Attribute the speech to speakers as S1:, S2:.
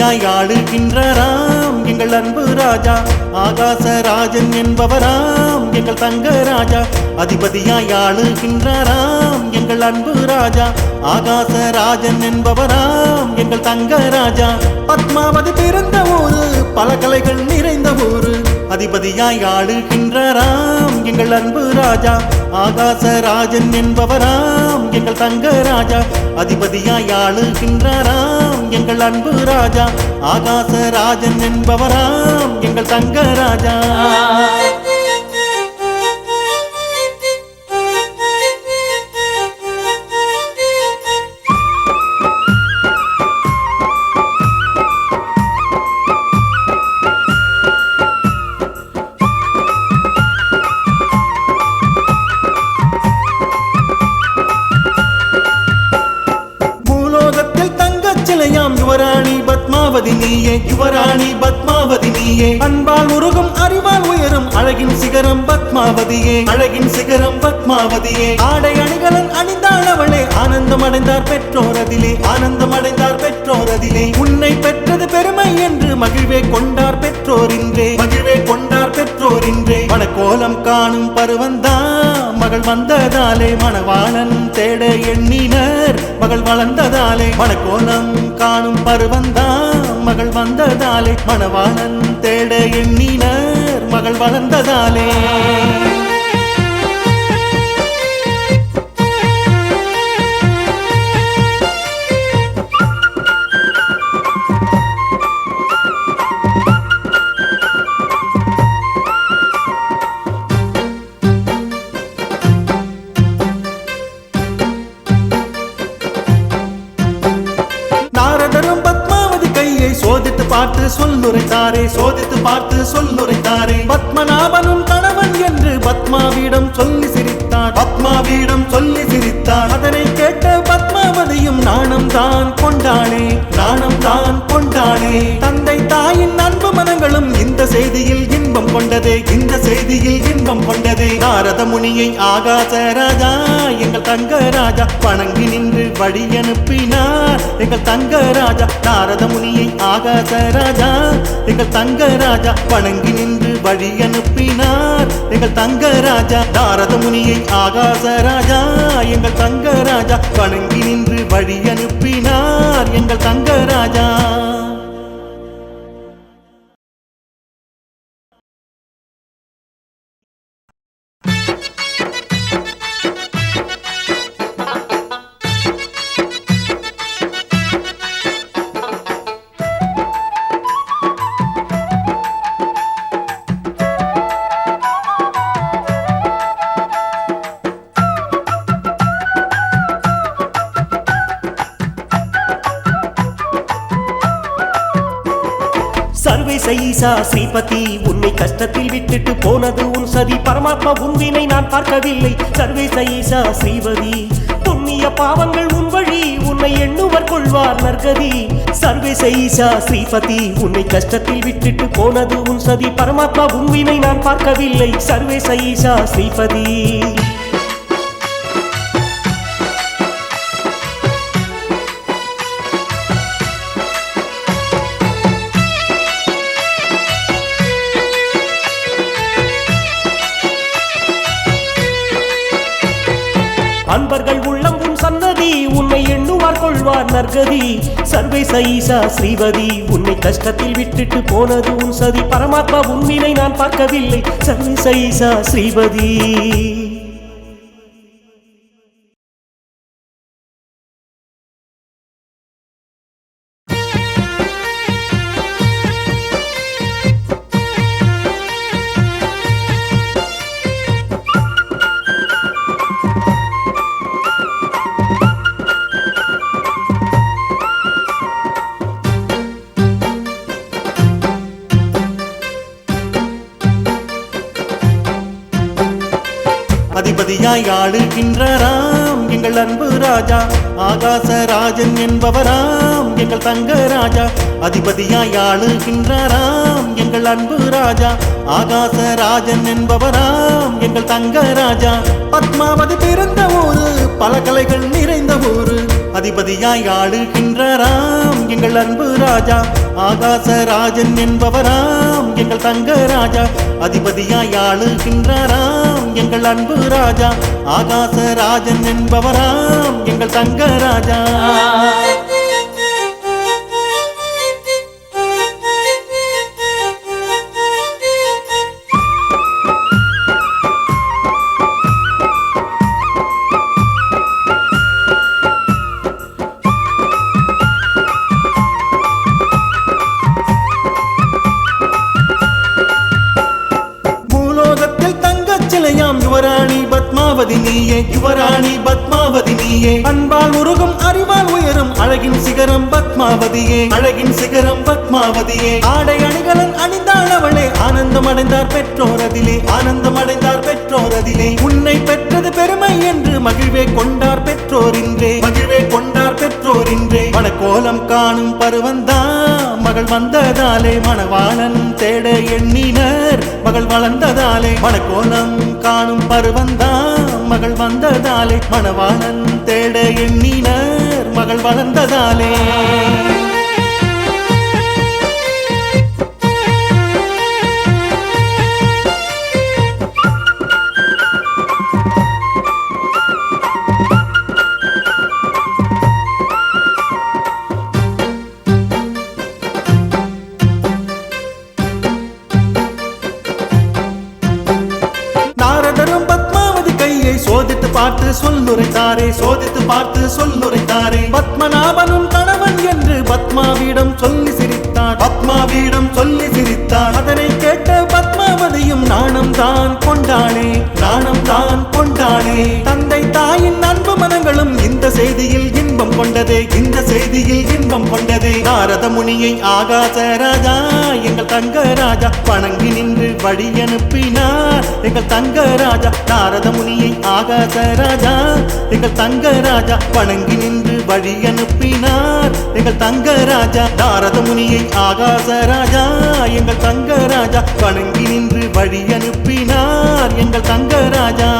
S1: அதிபதியாய் ஆளுகின்றாராம் எங்கள் அன்பு ராஜா. ஆகாச ராஜன் என்பவராம் எங்கள் தங்க ராஜா. அதிபதியாய் ஆளுகின்றாராம் எங்கள் அன்பு ராஜா. ஆகாச ராஜன் என்பவராம் எங்கள் தங்க ராஜா. பத்மாவதி பிறந்த ஊரு பல கலைகள் நிறைந்த ஊரு. அதிபதியாய் ஆளுகின்றாராம் எங்கள் அன்பு ராஜா. ஆகாச ராஜன் என்பவராம் எங்கள் தங்க ராஜா. அதிபதியாய் ஆளுகின்றாராம் எங்கள் அன்பு ராஜா. ஆகாச ராஜன் என்பவராம் எங்கள் தங்க ராஜா. நீயே யுவராணி பத்மாவதி நீயே. அன்பால் உருகும் அறிவால் உயரும் அழகின் சிகரம் பத்மாவதியே. அழகின் சிகரம் பத்மாவதியே. ஆடை அணிகலன் அணிந்தாள் அவளே ஆனந்தம் அடைந்தார் பெற்றோர் அதிலே. ஆனந்தம் அடைந்தார் பெற்றோர் அதிலே. உன்னை பெற்றது பெருமை என்று மகிழ்வே கொண்டார் பெற்றோர் இன்றே. போட்டார் கொண்டார் பெற்றோர் இன்றே. மனக்கோலம் காணும் பருவந்தான் மகள் வந்ததாலே மணவாளன் தேட எண்ணினர். மகள் வளர்ந்ததாலே மனக்கோலம் காணும் பருவந்தான் மகள் வந்ததாலே மணவாளன் தேட எண்ணினர். மகள் வளர்ந்ததாலே பார்த்து சொல்லுரைத்தாரே. பத்மநாபனும் கணவன் என்று பத்மாவிடம் சொல்லி சிரித்தார். பத்மாவிடம் சொல்லி சிரித்தார். அதனை கேட்ட பத்மாவதியும் நாணம் தான் கொண்டாளே நாணம் தான் கொண்டாளே. தந்தை தாயின் அன்பு மனங்களும் இந்த செய்தியில் இன்பம் கொண்டதே இந்த செய்தியில் இன்பம் கொண்டதே. நாரத முனியை ஆகாச ராஜா எங்கள் தங்க ராஜா வணங்கி நின்று வழி அனுப்பினார். எங்கள் தங்க ராஜா நாரத முனியை ஆகாச ராஜா எங்கள் தங்க ராஜா வணங்கி நின்று வழி அனுப்பினார். எங்கள் தங்க ராஜா நாரத முனியை ஆகாச ராஜா எங்கள் தங்க ராஜா வணங்கி நின்று வழி அனுப்பினார். எங்கள் தங்க ராஜா.
S2: ஈசா ஸ்ரீபதி உன்னை கஷ்டத்தில் விட்டுட்டு போனது உன் சதி. பரமாத்மா உன்வினை நான் பார்க்கவில்லை. சர்வே ஈசா ஸ்ரீபதி புண்ணிய பாவங்கள் உன் வழி. உன்னை எண்ணுவர் கொள்வார் நற்கதி. சர்வே ஈசா ஸ்ரீபதி உன்னை கஷ்டத்தில் விட்டுட்டு போனது உன் சதி. பரமாத்மா உன்வினை நான் பார்க்கவில்லை. சர்வே ஈசா ஸ்ரீபதி. அன்பர்கள் உள்ளம் உன் சன்னதி. உன்னை எண்ணுவார் கொள்வார் நற்கதி. சர்வே சைசா ஸ்ரீவதி உன்னை கஷ்டத்தில் விட்டுட்டு போனது உன் சதி. பரமாத்மா உன்னினை நான் பார்க்கவில்லை. சர்வே சைசா ஸ்ரீவதி
S1: அதிபதியாய் ஆளுகின்றாராம் எங்கள் அன்பு ராஜா. ஆகாச ராஜன் என்பவராம் எங்கள் தங்க ராஜா. அதிபதியாய் ஆளுகின்றாராம் எங்கள் அன்பு ராஜா. ஆகாச ராஜன் என்பவராம் எங்கள் தங்க ராஜா. பத்மாவதி பிறந்த ஊரு பல கலைகள் நிறைந்த ஊரு. அதிபதியாய் ஆளுகின்றாராம் எங்கள் அன்பு ராஜா. ஆகாச ராஜன் என்பவராம் எங்கள் தங்க ராஜா. அதிபதியாய் ஆளுகின்றாராம் எங்கள் அன்பு ராஜா. ஆகாச ராஜன் என்பவராம் எங்கள் தங்க ராஜா. நீயே யுவராணி பத்மாவதி நீயே. அன்பால் உருகும் அறிவால் உயரும் அழகின் சிகரம் பத்மாவதியே. அழகின் சிகரம் பத்மாவதியே. ஆடை அணிகலன் அணிந்தாள் அவளே ஆனந்தம் அடைந்தார் பெற்றோர் அதிலே. ஆனந்தம் அடைந்தார் பெற்றோர் அதிலே. உன்னை பெற்றது பெருமை என்று மகிழ்வே கொண்டார் பெற்றோரின்றே மகிழ்வே கொண்டார் பெற்றோரின்றே மனக்கோலம் காணும் பருவந்தான். மகள் வந்ததாலே மணவாளன் தேட எண்ணினர். மகள் வளர்ந்ததாலே மணக்கோலம் காணும் பருவந்தான் மகள் வந்ததாலே மணவாளன் தேட எண்ணினர். மகள் வளர்ந்ததாலே சொல்லுரைத்தாரே சோதித்து பார்த்து சொல்லுரைத்தாரே பத்மநாபனும் கணவன் என்று பத்மாவிடம் சொல்லி சிரித்தான். பத்மாவிடம் சொல்லி சிரித்தான். அதனை கேட்ட பத்மாவதியும் நாணம் தான் கொண்டாளே நாணம் தான் கொண்டாளே. தந்தை தாயின் அன்பு மனங்களும் இந்த செய்தியில் இன்பம் கொண்டது இந்த செய்தியில் இன்பம் கொண்டது. நாரத முனியை ஆகாச ராஜா எங்கள் தங்க ராஜா வணங்கி நின்று வழி அனுப்பினார். எங்கள் தங்க ராஜா நாரத முனியை ஆகாச ராஜா எங்கள் தங்க ராஜா வணங்கி நின்று வழி அனுப்பினார். எங்கள் தங்க ராஜா நாரத முனியை ஆகாச ராஜா எங்கள் தங்க ராஜா வணங்கி நின்று வழி அனுப்பினார். எங்கள் தங்க ராஜா.